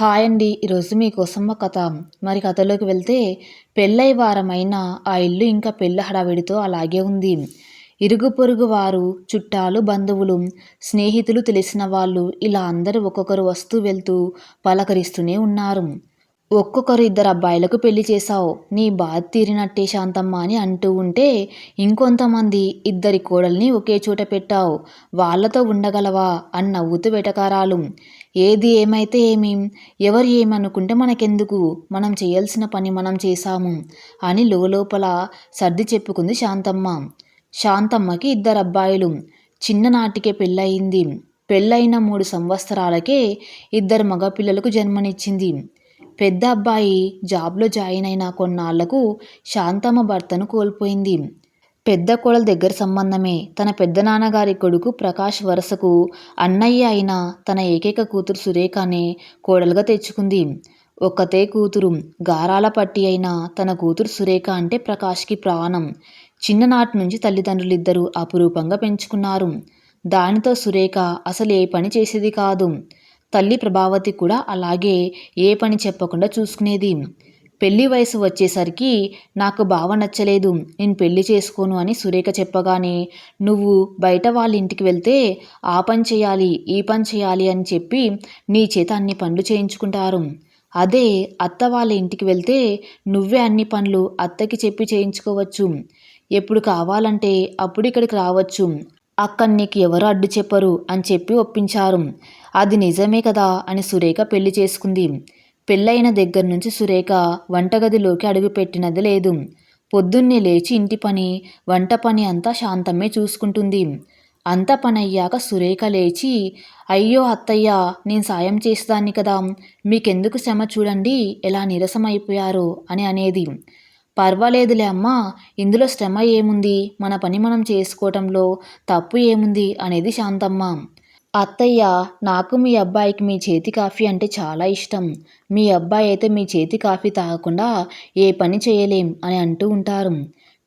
Hi అండి. ఈరోజు మీకోసం ఒక కథ. మరి కథలోకి వెళ్తే పెళ్ళై వారమైన ఆ ఇల్లు ఇంకా పెళ్ళ హడావిడితో అలాగే ఉంది. ఇరుగు పొరుగు వారు చుట్టాలు బంధువులు స్నేహితులు తెలిసిన వాళ్ళు ఇలా అందరూ ఒక్కొక్కరు వస్తూ వెళ్తూ పలకరిస్తూనే ఉన్నారు. ఒక్కొక్కరు ఇద్దరు అబ్బాయిలకు పెళ్ళి చేశావు. నీ బాధ తీరినట్టే శాంతమ్మ అని అంటూ ఉంటే ఇంకొంతమంది ఇద్దరి కోడల్ని ఒకే చోట పెట్టావు. వాళ్ళతో ఉండగలవా అని నవ్వుతూ వెటకారాలు. ఏది ఏమైతే ఏమి ఎవరు ఏమనుకుంటే మనకెందుకు? మనం చేయాల్సిన పని మనం చేశాము అని లోపల సర్ది చెప్పుకుంది శాంతమ్మ. శాంతమ్మకి ఇద్దరు అబ్బాయిలు. చిన్ననాటికే పెళ్ళయింది. పెళ్ళైన మూడు సంవత్సరాలకే ఇద్దరు మగపిల్లలకు జన్మనిచ్చింది. పెద్ద అబ్బాయి జాబ్లో జాయిన్ అయిన కొన్నాళ్ళకు శాంతమ్మ భర్తను కోల్పోయింది. పెద్ద కోడల దగ్గర సంబంధమే. తన పెద్ద నాన్నగారి కొడుకు ప్రకాష్ వరసకు అన్నయ్య అయిన తన ఏకైక కూతురు సురేఖనే కోడలుగా తెచ్చుకుంది. ఒక్కతే కూతురు. గారాల పట్టి అయిన తన కూతురు సురేఖ అంటే ప్రకాష్కి ప్రాణం. చిన్ననాటి నుంచి తల్లిదండ్రులిద్దరూ అపురూపంగా పెంచుకున్నారు. దానితో సురేఖ అసలు ఏ పని చేసేది కాదు. తల్లి ప్రభావతి కూడా అలాగే ఏ పని చెప్పకుండా చూసుకునేది. పెళ్ళి వయసు వచ్చేసరికి నాకు బావ నచ్చలేదు. నేను పెళ్ళి చేసుకోను అని సురేఖ చెప్పగానే నువ్వు బయట వాళ్ళ ఇంటికి వెళ్తే ఆ పని చేయాలి ఈ పని చేయాలి అని చెప్పి నీ చేత అన్ని పనులు చేయించుకుంటారు. అదే అత్త వాళ్ళ ఇంటికి వెళ్తే నువ్వే అన్ని పనులు అత్తకి చెప్పి చేయించుకోవచ్చు. ఎప్పుడు కావాలంటే అప్పుడు ఇక్కడికి రావచ్చు. అక్కడ నీకు ఎవరు అడ్డు చెప్పరు అని చెప్పి ఒప్పించారు. అది నిజమే కదా అని సురేఖ పెళ్ళి చేసుకుంది. పెళ్ళైన దగ్గర నుంచి సురేఖ వంటగదిలోకి అడుగుపెట్టినది లేదు. పొద్దున్నే లేచి ఇంటి పని వంట పని అంతా శాంతమ్మే చూసుకుంటుంది. అంత పని అయ్యాక సురేఖ లేచి అయ్యో అత్తయ్య నేను సాయం చేసేదాన్ని కదా. మీకెందుకు శ్రమ చూడండి ఎలా నీరసమైపోయారో అని అనేది. పర్వాలేదులే అమ్మా ఇందులో శ్రమ ఏముంది? మన పని మనం చేసుకోవటంలో తప్పు ఏముంది? అనేది శాంతమ్మ. అత్తయ్య నాకు మీ అబ్బాయికి మీ చేతి కాఫీ అంటే చాలా ఇష్టం. మీ అబ్బాయి అయితే మీ చేతి కాఫీ తాగకుండా ఏ పని చేయలేం అని అంటూ ఉంటారు.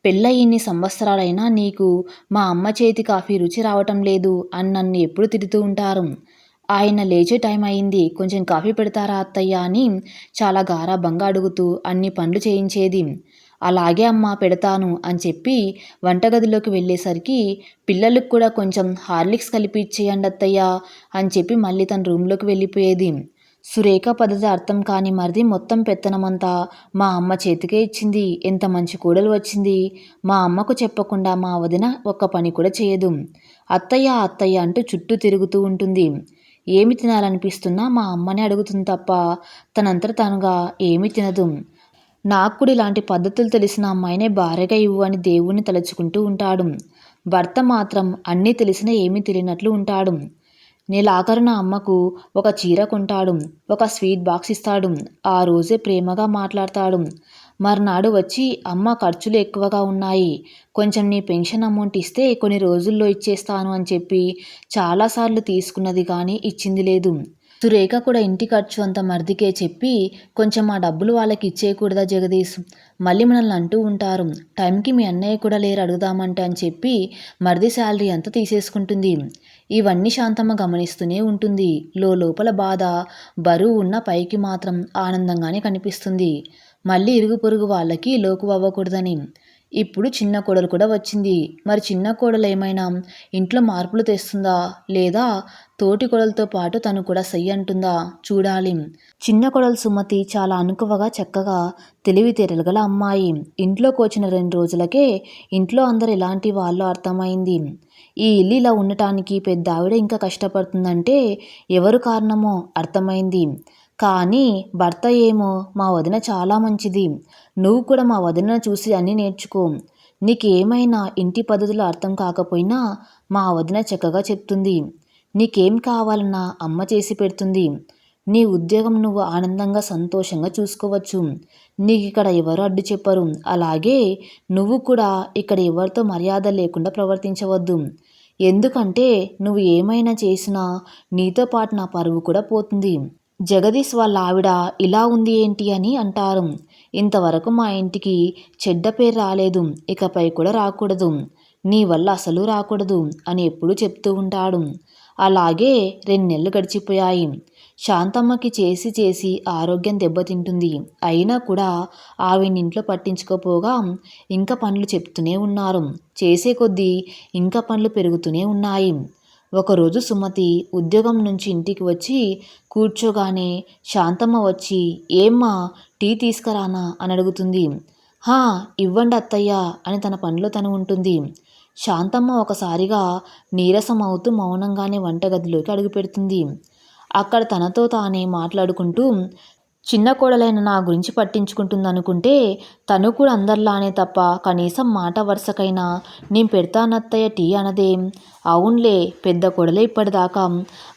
పెళ్ళ ఇన్ని సంవత్సరాలైనా నీకు మా అమ్మ చేతి కాఫీ రుచి రావటం లేదు అని నన్ను ఎప్పుడు తిడుతూ ఉంటారు. ఆయన లేచే టైం అయింది. కొంచెం కాఫీ పెడతారా అత్తయ్య అని చాలా గారాభంగా అడుగుతూ అన్ని పనులు చేయించేది. అలాగే అమ్మ పెడతాను అని చెప్పి వంటగదిలోకి వెళ్ళేసరికి పిల్లలకు కూడా కొంచెం హార్లిక్స్ కలిపి ఇచ్చేయండి అత్తయ్య అని చెప్పి మళ్ళీ తన రూమ్లోకి వెళ్ళిపోయేది. సురేఖ పద్ధతి అర్థం కాని మరిది మొత్తం పెత్తనమంతా మా అమ్మ చేతికే ఇచ్చింది. ఎంత మంచి కూడలు వచ్చింది. మా అమ్మకు చెప్పకుండా మా వదిన ఒక్క పని కూడా చేయదు. అత్తయ్య అత్తయ్య అంటూ చుట్టూ తిరుగుతూ ఉంటుంది. ఏమి తినాలనిపిస్తున్నా మా అమ్మని అడుగుతుంది తప్ప తనంతట తానుగా ఏమి తినదు. నాకు కూడా ఇలాంటి పద్ధతులు తెలిసిన అమ్మాయినే భార్యగా ఇవ్వు అని దేవుణ్ణి తలుచుకుంటూ ఉంటాడు. భర్త మాత్రం అన్నీ తెలిసినా ఏమీ తెలియనట్లు ఉంటాడు. నెలాఖరున అమ్మకు ఒక చీర కొంటాడు ఒక స్వీట్ బాక్స్ ఇస్తాడు. ఆ రోజే ప్రేమగా మాట్లాడతాడు. మర్నాడు వచ్చి అమ్మ ఖర్చులు ఎక్కువగా ఉన్నాయి. కొంచెం నీ పెన్షన్ అమౌంట్ ఇస్తే కొన్ని రోజుల్లో ఇచ్చేస్తాను అని చెప్పి చాలాసార్లు తీసుకున్నది కానీ ఇచ్చింది లేదు. సురేఖ కూడా ఇంటి ఖర్చు అంత మర్దికే చెప్పి కొంచెం ఆ డబ్బులు వాళ్ళకి ఇచ్చేయకూడదా జగదీష్ మళ్ళీ మనల్ని అంటూ ఉంటారు. టైంకి మీ అన్నయ్య కూడా లేరు అడుగుదామంటే అని చెప్పి మరిది శాలరీ అంతా తీసేసుకుంటుంది. ఇవన్నీ శాంతమ్మ గమనిస్తూనే ఉంటుంది. లోపల బాధ బరువు ఉన్న పైకి మాత్రం ఆనందంగానే కనిపిస్తుంది. మళ్ళీ ఇరుగు పొరుగు వాళ్ళకి లోకు అవ్వకూడదని. ఇప్పుడు చిన్న కోడలు కూడా వచ్చింది. మరి చిన్న కోడలు ఏమైనా ఇంట్లో మార్పులు తెస్తుందా? లేదా తోటి కొడలతో పాటు తను కూడా సై అంటుందా? చూడాలి. చిన్న కొడలు సుమతి చాలా అనుకువగా చక్కగా తెలివితేటలు గల అమ్మాయి. ఇంట్లోకి వచ్చిన రెండు రోజులకే ఇంట్లో అందరు ఎలాంటి వాళ్ళు అర్థమైంది. ఈ ఇల్లు ఇలా ఉండటానికి పెద్ద ఆవిడ ఇంకా కష్టపడుతుందంటే ఎవరు కారణమో అర్థమైంది. కానీ భర్త ఏమో మా వదిన చాలా మంచిది. నువ్వు కూడా మా వదిన చూసి అన్నీ నేర్చుకో. నీకేమైనా ఇంటి పద్ధతులు అర్థం కాకపోయినా మా వదిన చక్కగా చెప్తుంది. నీకేం కావాలన్నా అమ్మ చేసి పెడుతుంది. నీ ఉద్యోగం నువ్వు ఆనందంగా సంతోషంగా చూసుకోవచ్చు. నీకు ఇక్కడ ఎవరు అడ్డు చెప్పరు. అలాగే నువ్వు కూడా ఇక్కడ ఎవరితో మర్యాద లేకుండా ప్రవర్తించవద్దు. ఎందుకంటే నువ్వు ఏమైనా చేసినా నీతో పాటు నా పరువు కూడా పోతుంది. జగదీష్ వాళ్ళ ఆవిడ ఇలా ఉంది ఏంటి అని అంటారు. ఇంతవరకు మా ఇంటికి చెడ్డ పేరు రాలేదు. ఇకపై కూడా రాకూడదు. నీ వల్ల అసలు రాకూడదు అని ఎప్పుడూ చెప్తూ ఉంటాడు. అలాగే రెండు నెలలు గడిచిపోయాయి. శాంతమ్మకి చేసి చేసి ఆరోగ్యం దెబ్బతింటుంది. అయినా కూడా ఆవిడ ఇంట్లో పట్టించుకోపోగా ఇంకా పనులు చెప్తూనే ఉన్నారు. చేసే కొద్దీ ఇంకా పనులు పెరుగుతూనే ఉన్నాయి. ఒకరోజు సుమతి ఉద్యోగం నుంచి ఇంటికి వచ్చి కూర్చోగానే శాంతమ్మ వచ్చి ఏమ్మా టీ తీసుకురానా? అని అడుగుతుంది. హా ఇవ్వండి అత్తయ్య అని తన పనిలో తను ఉంటుంది. శాంతమ్మ ఒకసారిగా నీరసం అవుతూ మౌనంగానే వంటగదిలోకి అడుగుపెడుతుంది అక్కడ తనతో తానే మాట్లాడుకుంటూ చిన్న కోడలైన నా గురించి పట్టించుకుంటుంది అనుకుంటే తను కూడా అందరిలానే తప్ప కనీసం మాట వరుసకైనా నేను పెడతానత్తయ్య టీ అనదేం. అవునులే పెద్ద కొడలే ఇప్పటిదాకా.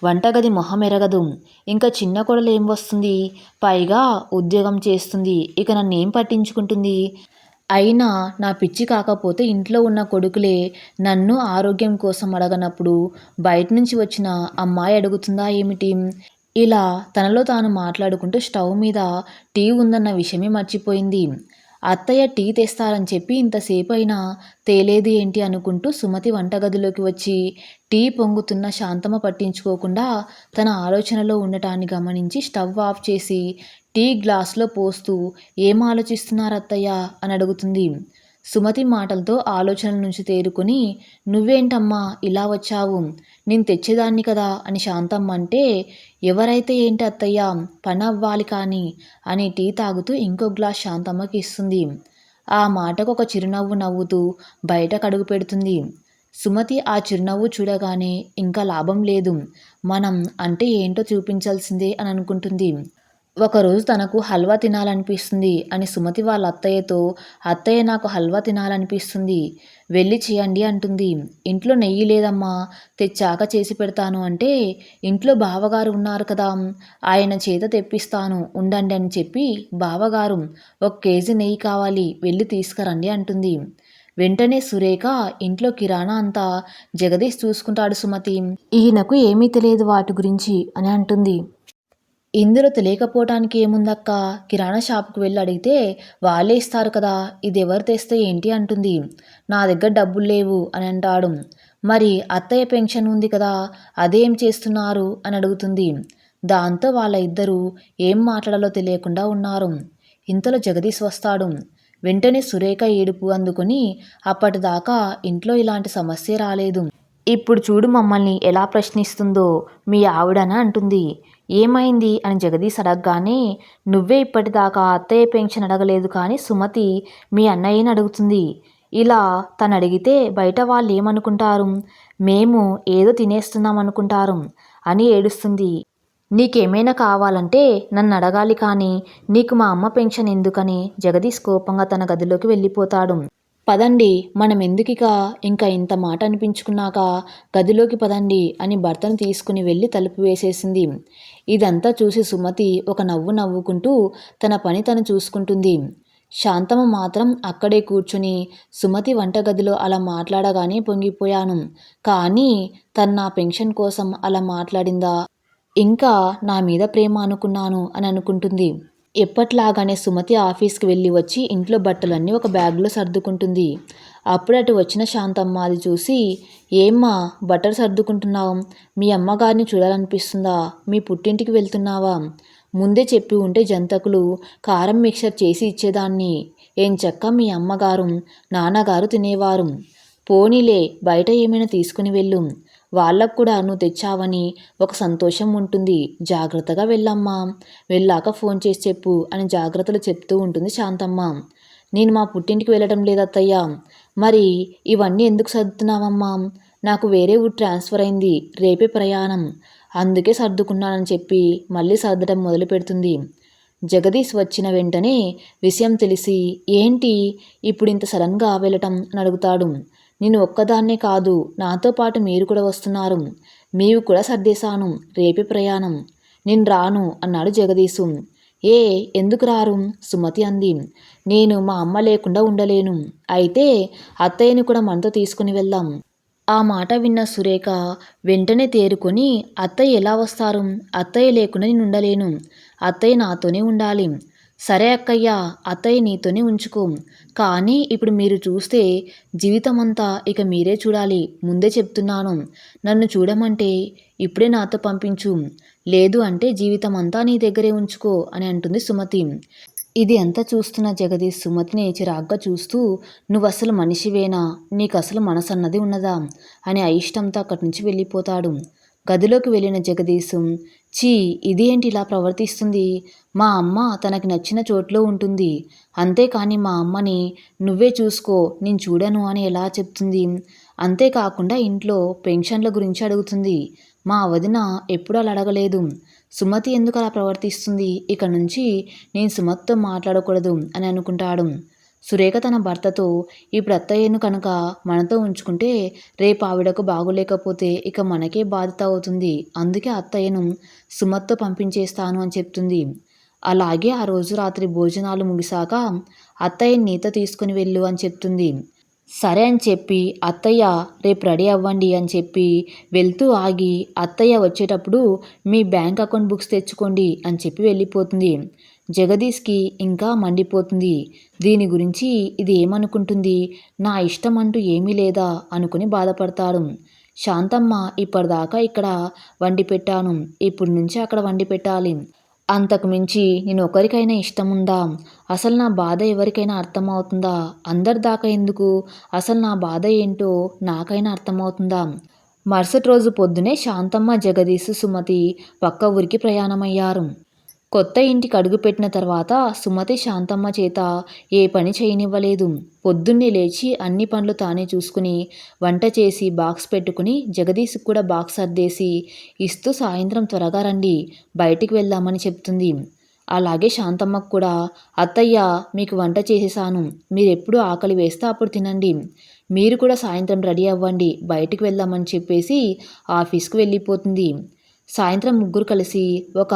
వంటగది మొహం ఎరగదు. ఇంకా చిన్న కొడలు ఏం వస్తుంది? పైగా ఉద్యోగం చేస్తుంది. ఇక నన్ను ఏం పట్టించుకుంటుంది? అయినా నా పిచ్చి కాకపోతే ఇంట్లో ఉన్న కొడుకులే నన్ను ఆరోగ్యం కోసం అడగనప్పుడు బయట నుంచి వచ్చిన అమ్మాయి అడుగుతుందా ఏమిటి? ఇలా తనలో తాను మాట్లాడుకుంటూ స్టవ్ మీద టీ ఉందన్న విషయమే మర్చిపోయింది. అత్తయ్య టీ తెస్తారని చెప్పి ఇంతసేపు అయినా తేలేదు ఏంటి అనుకుంటూ సుమతి వంటగదిలోకి వచ్చి టీ పొంగుతున్న శాంతమ్మ పట్టించుకోకుండా తన ఆలోచనలో ఉండటాన్ని గమనించి స్టవ్ ఆఫ్ చేసి టీ గ్లాస్లో పోస్తూ ఏం ఆలోచిస్తున్నారు అత్తయ్య? అని అడుగుతుంది. సుమతి మాటలతో ఆలోచనల నుంచి తేరుకొని నువ్వేంటమ్మా ఇలా వచ్చావు? నేను తెచ్చేదాన్ని కదా అని శాంతమ్మ అంటే ఎవరైతే ఏంటి అత్తయ్య పని అవ్వాలి కానీ అని టీ తాగుతూ ఇంకో గ్లాస్ శాంతమ్మకి ఇస్తుంది. ఆ మాటకు ఒక చిరునవ్వు నవ్వుతూ బయటకు అడుగు పెడుతుంది. సుమతి ఆ చిరునవ్వు చూడగానే ఇంకా లాభం లేదు. మనం అంటే ఏంటో చూపించాల్సిందే అని అనుకుంటుంది. ఒకరోజు తనకు హల్వా తినాలనిపిస్తుంది అని సుమతి వాళ్ళ అత్తయ్యతో అత్తయ్య నాకు హల్వా తినాలనిపిస్తుంది. వెళ్ళి చేయండి అంటుంది. ఇంట్లో నెయ్యి లేదమ్మా. తెచ్చాక చేసి పెడతాను అంటే ఇంట్లో బావగారు ఉన్నారు కదా. ఆయన చేత తెప్పిస్తాను. ఉండండి అని చెప్పి బావగారు ఒక కేజీ నెయ్యి కావాలి. వెళ్ళి తీసుకురండి అంటుంది. వెంటనే సురేఖ ఇంట్లో కిరాణా అంతా జగదీష్ చూసుకుంటాడు సుమతి. ఈయనకు ఏమీ తెలియదు వాటి గురించి అని అంటుంది. ఇందులో తెలియకపోవటానికి ఏముందక్క? కిరాణా షాప్కి వెళ్ళి అడిగితే వాళ్ళే ఇస్తారు కదా ఇది ఎవరు తెస్తే ఏంటి అంటుంది. నా దగ్గర డబ్బులు లేవు అని అంటాడు. మరి అత్తయ్య పెన్షన్ ఉంది కదా అదేం చేస్తున్నారు అని అడుగుతుంది. దాంతో వాళ్ళ ఇద్దరు ఏం మాట్లాడాలో తెలియకుండా ఉన్నారు. ఇంతలో జగదీష్ వస్తాడు. వెంటనే సురేఖ ఏడుపు అందుకుని అప్పటిదాకా ఇంట్లో ఇలాంటి సమస్య రాలేదు. ఇప్పుడు చూడు మమ్మల్ని ఎలా ప్రశ్నిస్తుందో మీ ఆవిడన అంటుంది. ఏమైంది? అని జగదీష్ అడగగానే నువ్వే ఇప్పటిదాకా అత్తయ్య పెన్షన్ అడగలేదు కానీ సుమతి మీ అన్నయ్యని అడుగుతుంది. ఇలా తను అడిగితే బయట వాళ్ళు ఏమనుకుంటారు? మేము ఏదో తినేస్తున్నాం అనుకుంటారు అని ఏడుస్తుంది. నీకేమైనా కావాలంటే నన్ను అడగాలి కానీ నీకు మా అమ్మ పెన్షన్ ఎందుకని? జగదీష్ కోపంగా తన గదిలోకి వెళ్ళిపోతాడు. పదండి మనం ఎందుకిక ఇంకా ఇంత మాట అనిపించుకున్నాక గదిలోకి పదండి అని భర్తను తీసుకుని వెళ్ళి తలుపు వేసేసింది. ఇదంతా చూసి సుమతి ఒక నవ్వు నవ్వుకుంటూ తన పని తను చూసుకుంటుంది. శాంతమ్మ మాత్రం అక్కడే కూర్చుని సుమతి వంటగదిలో అలా మాట్లాడగానే పొంగిపోయాను. కానీ తను నా పెన్షన్ కోసం అలా మాట్లాడిందా? ఇంకా నా మీద ప్రేమ అనుకున్నాను అని అనుకుంటుంది ఎప్పట్లాగానే సుమతి ఆఫీస్కి వెళ్ళి వచ్చి ఇంట్లో బట్టలన్నీ ఒక బ్యాగ్లో సర్దుకుంటుంది. అప్పుడు అటు వచ్చిన శాంతమ్మ అది చూసి ఏమ్మా బట్టలు సర్దుకుంటున్నావు? మీ అమ్మగారిని చూడాలనిపిస్తుందా? మీ పుట్టింటికి వెళ్తున్నావా? ముందే చెప్పి ఉంటే జంతకులు కారం మిక్చర్ చేసి ఇచ్చేదాన్ని. ఏం చెక్క మీ అమ్మగారు? నాన్నగారు తినేవారు. పోనీలే బయట ఏమైనా తీసుకుని వెళ్ళు. వాళ్ళకు కూడా నువ్వు తెచ్చావని ఒక సంతోషం ఉంటుంది. జాగ్రత్తగా వెళ్ళమ్మా. వెళ్ళాక ఫోన్ చేసి చెప్పు అని జాగ్రత్తలు చెప్తూ ఉంటుంది శాంతమ్మ. నేను మా పుట్టింటికి వెళ్ళడం అత్తయ్య మరి ఇవన్నీ ఎందుకు సర్దుతున్నావమ్మా? నాకు వేరే ఊరు ట్రాన్స్ఫర్ అయింది. రేపే ప్రయాణం. అందుకే సర్దుకున్నానని చెప్పి మళ్ళీ సర్దడం మొదలు పెడుతుంది. జగదీష్ వచ్చిన వెంటనే విషయం తెలిసి ఏంటి? ఇప్పుడు ఇంత సడన్గా వెళ్ళటం? అని అడుగుతాడు. నేను ఒక్కదాన్నే కాదు నాతో పాటు మీరు కూడా వస్తున్నారు. మీవి కూడా సర్దేశాను రేపే ప్రయాణం. నేను రాను అన్నాడు జగదీశు. ఏ ఎందుకు రారు? సుమతి అంది. నేను మా అమ్మ లేకుండా ఉండలేను. అయితే అత్తయ్యని కూడా మనతో తీసుకుని వెళ్దాం. ఆ మాట విన్న సురేఖ వెంటనే తేరుకొని అత్తయ్య ఎలా వస్తారు? అత్తయ్య లేకుండా నేను ఉండలేను. అత్తయ్య నాతోనే ఉండాలి. సరే అక్కయ్య అత్తయ్య నీతోనే ఉంచుకో. కానీ ఇప్పుడు మీరు చూస్తే జీవితం అంతా ఇక మీరే చూడాలి. ముందే చెప్తున్నాను. నన్ను చూడమంటే ఇప్పుడే నాతో పంపించు. లేదు అంటే జీవితం అంతా నీ దగ్గరే ఉంచుకో అని అంటుంది సుమతి. ఇది అంతా చూస్తున్న జగదీష్? సుమతిని చిరాగ్గా చూస్తూ నువ్వు అసలు మనిషివేనా? నీకు అసలు మనసు అన్నది ఉన్నదా? అని అయిష్టంతో అక్కడి నుంచి వెళ్ళిపోతాడు. గదిలోకి వెళ్ళిన జగదీశం చీ ఇదేంటి ఇలా ప్రవర్తిస్తుంది? మా అమ్మ తనకి నచ్చిన చోట్లో ఉంటుంది. అంతేకాని మా అమ్మని నువ్వే చూసుకో నేను చూడను అని ఎలా చెప్తుంది? అంతేకాకుండా ఇంట్లో పెన్షన్ల గురించి అడుగుతుంది. మా వదిన ఎప్పుడు అలా అడగలేదు. సుమతి ఎందుకు అలా ప్రవర్తిస్తుంది? ఇక నుంచి నేను సుమతితో మాట్లాడకూడదు అని అనుకుంటాడు. సురేఖ తన భర్తతో ఇప్పుడు అత్తయ్యను కనుక మనతో ఉంచుకుంటే రేపు ఆవిడకు బాగులేకపోతే ఇక మనకే బాధ్యత అవుతుంది. అందుకే అత్తయ్యను సుమత్తో పంపించేస్తాను అని చెప్తుంది. అలాగే ఆ రోజు రాత్రి భోజనాలు ముగిశాక అత్తయ్య నీతో తీసుకుని వెళ్ళు అని చెప్తుంది. సరే అని చెప్పి అత్తయ్య రేపు రెడీ అవ్వండి అని చెప్పి వెళ్తూ ఆగి అత్తయ్య వచ్చేటప్పుడు మీ బ్యాంక్ అకౌంట్ బుక్స్ తెచ్చుకోండి అని చెప్పి వెళ్ళిపోతుంది. జగదీష్కి ఇంకా మండిపోతుంది. దీని గురించి ఇది ఏమనుకుంటుంది? నా ఇష్టం అంటూ ఏమీ లేదా అనుకుని బాధపడతాడు. శాంతమ్మ ఇప్పటిదాకా ఇక్కడ వండి పెట్టాను ఇప్పటి నుంచి అక్కడ వండి పెట్టాలి అంతకు మించి నేను ఒకరికైనా ఇష్టం ఉందా అసలు నా బాధ ఎవరికైనా అర్థమవుతుందా? అందరి దాకా ఎందుకు? అసలు నా బాధ ఏంటో నాకైనా అర్థమవుతుందా? మరుసటి రోజు పొద్దునే శాంతమ్మ జగదీశ్ సుమతి పక్క ఊరికి ప్రయాణమయ్యారు. కొత్త ఇంటికి అడుగుపెట్టిన తర్వాత సుమతి శాంతమ్మ చేత ఏ పని చేయనివ్వలేదు. పొద్దున్నే లేచి అన్ని పనులు తానే చూసుకుని వంట చేసి బాక్స్ పెట్టుకుని జగదీశ్కి కూడా బాక్స్ అద్దేసి ఇస్తూ సాయంత్రం త్వరగా రండి బయటికి వెళ్దామని చెప్తుంది. అలాగే శాంతమ్మకు కూడా అత్తయ్య మీకు వంట చేసేసాను. మీరు ఎప్పుడు ఆకలి వేస్తే అప్పుడు తినండి. మీరు కూడా సాయంత్రం రెడీ అవ్వండి బయటికి వెళ్దామని చెప్పేసి ఆఫీస్కి వెళ్ళిపోతుంది. సాయంత్రం ముగ్గురు కలిసి ఒక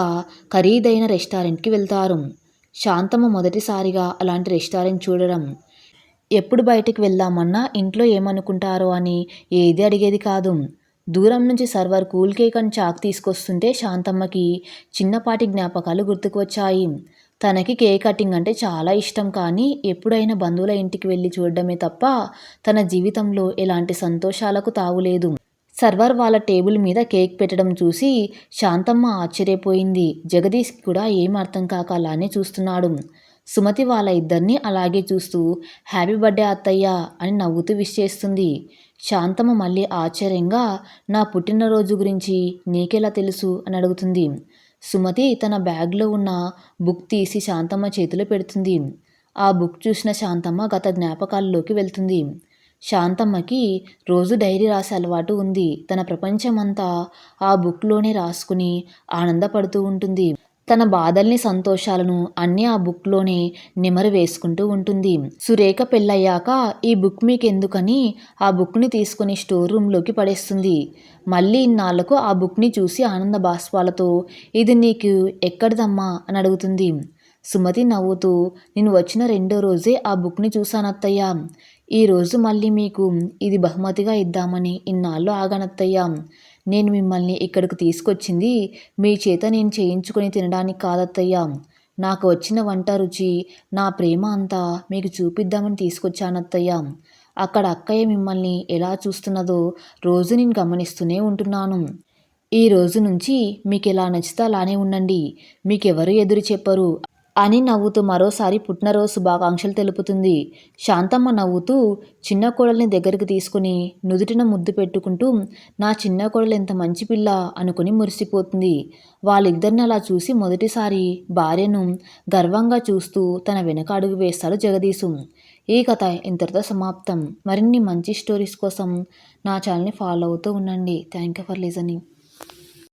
ఖరీదైన రెస్టారెంట్కి వెళ్తారు. శాంతమ్మ మొదటిసారిగా అలాంటి రెస్టారెంట్ చూడడం. ఎప్పుడు బయటికి వెళ్దామన్నా ఇంట్లో ఏమనుకుంటారో అని ఏది అడిగేది కాదు. దూరం నుంచి సర్వర్ కూల్ కేక్ అని చాక్ తీసుకొస్తుంటే శాంతమ్మకి చిన్నపాటి జ్ఞాపకాలు గుర్తుకు వచ్చాయి. తనకి కేక్ కటింగ్ అంటే చాలా ఇష్టం కానీ ఎప్పుడైనా బంధువుల ఇంటికి వెళ్ళి చూడడమే తప్ప తన జీవితంలో ఎలాంటి సంతోషాలకు తావులేదు. సర్వర్ వాళ్ళ టేబుల్ మీద కేక్ పెట్టడం చూసి శాంతమ్మ ఆశ్చర్యపోయింది. జగదీష్ కూడా ఏం అర్థం కాక అలానే చూస్తున్నాడు. సుమతి వాళ్ళ ఇద్దరిని అలాగే చూస్తూ హ్యాపీ బర్త్డే అత్తయ్య అని నవ్వుతూ విష్ చేస్తుంది. శాంతమ్మ మళ్ళీ ఆశ్చర్యంగా నా పుట్టినరోజు గురించి నీకెలా తెలుసు అని అడుగుతుంది. సుమతి తన బ్యాగ్లో ఉన్న బుక్ తీసి శాంతమ్మ చేతిలో పెడుతుంది. ఆ బుక్ చూసిన శాంతమ్మ గత జ్ఞాపకాల్లోకి వెళ్తుంది. శాంతమ్మకి రోజు డైరీ రాసే అలవాటు ఉంది. తన ప్రపంచమంతా ఆ బుక్లోనే రాసుకుని ఆనందపడుతూ ఉంటుంది. తన బాధల్ని సంతోషాలను అన్నీ ఆ బుక్లోనే నిమరు వేసుకుంటూ ఉంటుంది. సురేఖ పెళ్ళయ్యాక ఈ బుక్ మీకు ఎందుకని ఆ బుక్ని తీసుకుని స్టోర్ రూమ్లోకి పడేస్తుంది. మళ్ళీ ఇన్నాళ్ళకు ఆ బుక్ని చూసి ఆనంద బాష్పాలతో ఇది నీకు ఎక్కడిదమ్మా? అని అడుగుతుంది. సుమతి నవ్వుతూ నేను వచ్చిన రెండో రోజే ఆ బుక్ని చూశానత్తయ్య. ఈరోజు మళ్ళీ మీకు ఇది బహుమతిగా ఇద్దామని ఇన్నాళ్ళు ఆగనత్తయ్యా. నేను మిమ్మల్ని ఇక్కడికి తీసుకొచ్చింది మీ చేత నేను చేయించుకొని తినడానికి కాదత్తయ్యా. నాకు వచ్చిన వంట రుచి నా ప్రేమ అంతా మీకు చూపిద్దామని తీసుకొచ్చానత్తయ్యా. అక్కడ అక్కయ్య మిమ్మల్ని ఎలా చూస్తున్నదో రోజు నేను గమనిస్తూనే ఉంటున్నాను. ఈ రోజు నుంచి మీకు ఎలా నచ్చితే అలానే ఉండండి. మీకెవరు ఎదురు చెప్పరు. అని నవ్వుతూ మరోసారి పుట్టినరోజు శుభాకాంక్షలు తెలుపుతుంది. శాంతమ్మ నవ్వుతూ చిన్న కోడల్ని దగ్గరికి తీసుకుని నుదుటిన ముద్దు పెట్టుకుంటూ నా చిన్న కోడలు ఎంత మంచి పిల్ల అనుకుని మురిసిపోతుంది. వాళ్ళిద్దరిని అలా చూసి మొదటిసారి భార్యను గర్వంగా చూస్తూ తన వెనక అడుగు వేస్తాడు జగదీశు. ఈ కథ ఇంతటితో సమాప్తం. మరిన్ని మంచి స్టోరీస్ కోసం నా ఛానల్ని ఫాలో అవుతూ ఉండండి. Thank you for listening.